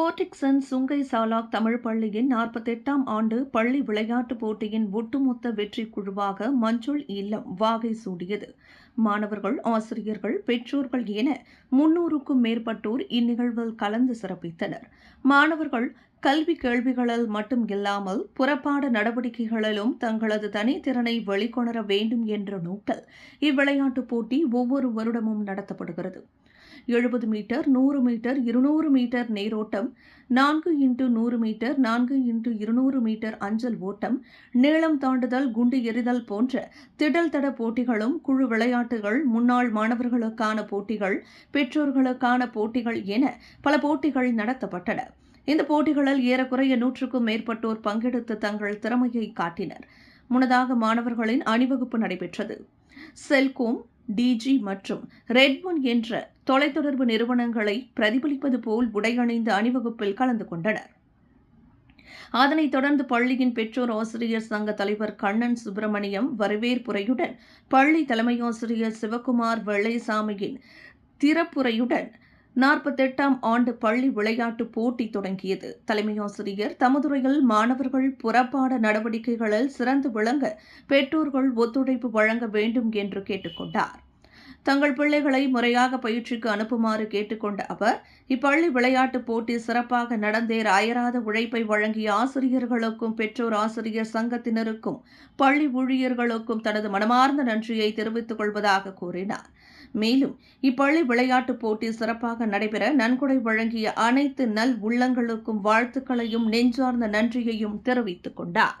Port Dickson Sungai சாலாக் Tamil பள்ளியின் நாற்பத்தெட்டாம் ஆண்டு பள்ளி விளையாட்டுப் போட்டியின் ஒட்டுமொத்த வெற்றி குழுவாக மஞ்சுள் இல்லம் வாகை சூடியது. மாணவர்கள் ஆசிரியர்கள் பெற்றோர்கள் என முன்னூறுக்கும் மேற்பட்டோர் இந்நிகழ்வில் கலந்து சிறப்பித்தனர். மாணவர்கள் கல்வி கேள்விகளில் மட்டும் இல்லாமல் புறப்பாட நடவடிக்கைகளிலும் தங்களது தனித்திறனை வெளிக்கொணர வேண்டும் என்ற நோக்கில் இவ்விளையாட்டுப் போட்டி ஒவ்வொரு வருடமும் நடத்தப்படுகிறது. எழுபது மீட்டர் நூறு மீட்டர் இருநூறு மீட்டர் நேரோட்டம் நான்கு இன்ட்டு நூறு மீட்டர் நான்கு இன்ட்டு இருநூறு மீட்டர் அஞ்சல் ஓட்டம் நீளம் தாண்டுதல் குண்டு எறிதல் போன்ற திடல் தட போட்டிகளும் குழு விளையாட்டுகள் முன்னாள் மாணவர்களுக்கான போட்டிகள் பெற்றோர்களுக்கான போட்டிகள் என பல போட்டிகள் நடத்தப்பட்டன. இந்த போட்டிகளில் ஏறக்குறைய நூற்றுக்கும் மேற்பட்டோர் பங்கெடுத்து தங்கள் திறமையை காட்டினர். முன்னதாக மாணவர்களின் அணிவகுப்பு நடைபெற்றது. செல்கோம் டிஜி மற்றும் ரெட்மன் என்ற தொலைத்தொடர்பு நிறுவனங்களை பிரதிபலிப்பது போல் உடையணிந்த அணிவகுப்பில் கலந்து கொண்டனர். அதனைத் தொடர்ந்து பள்ளியின் பெற்றோர் ஆசிரியர் சங்க தலைவர் கண்ணன் சுப்பிரமணியம் வரவேற்புரையுடன் பள்ளி தலைமையாசிரியர் சிவகுமார் வெள்ளைசாமியின் திறப்புரையுடன் நாற்பத்தெட்டாம் ஆண்டு பள்ளி விளையாட்டு போட்டி தொடங்கியது. தலைமையாசிரியர் தமதுரையில் மாணவர்கள் புறப்பாட நடவடிக்கைகளில் சிறந்து விளங்க பெற்றோர்கள் ஒத்துழைப்பு வழங்க வேண்டும் என்று கேட்டுக்கொண்டார் தங்கள் பிள்ளைகளை முறையாக பயிற்சிக்கு அனுப்புமாறு கேட்டுக்கொண்ட அவர் இப்பள்ளி விளையாட்டுப் போட்டி சிறப்பாக நடந்தேற அயராத உழைப்பை வழங்கிய ஆசிரியர்களுக்கும் பெற்றோர் ஆசிரியர் சங்கத்தினருக்கும் பள்ளி ஊழியர்களுக்கும் தனது மனமார்ந்த நன்றியை தெரிவித்துக் கொள்வதாக கூறினார். மேலும் இப்பள்ளி விளையாட்டுப் போட்டி சிறப்பாக நடைபெற நன்கொடை வழங்கிய அனைத்து நல் உள்ளங்களுக்கும் வாழ்த்துக்களையும் நெஞ்சார்ந்த நன்றியையும் தெரிவித்துக் கொண்டார்.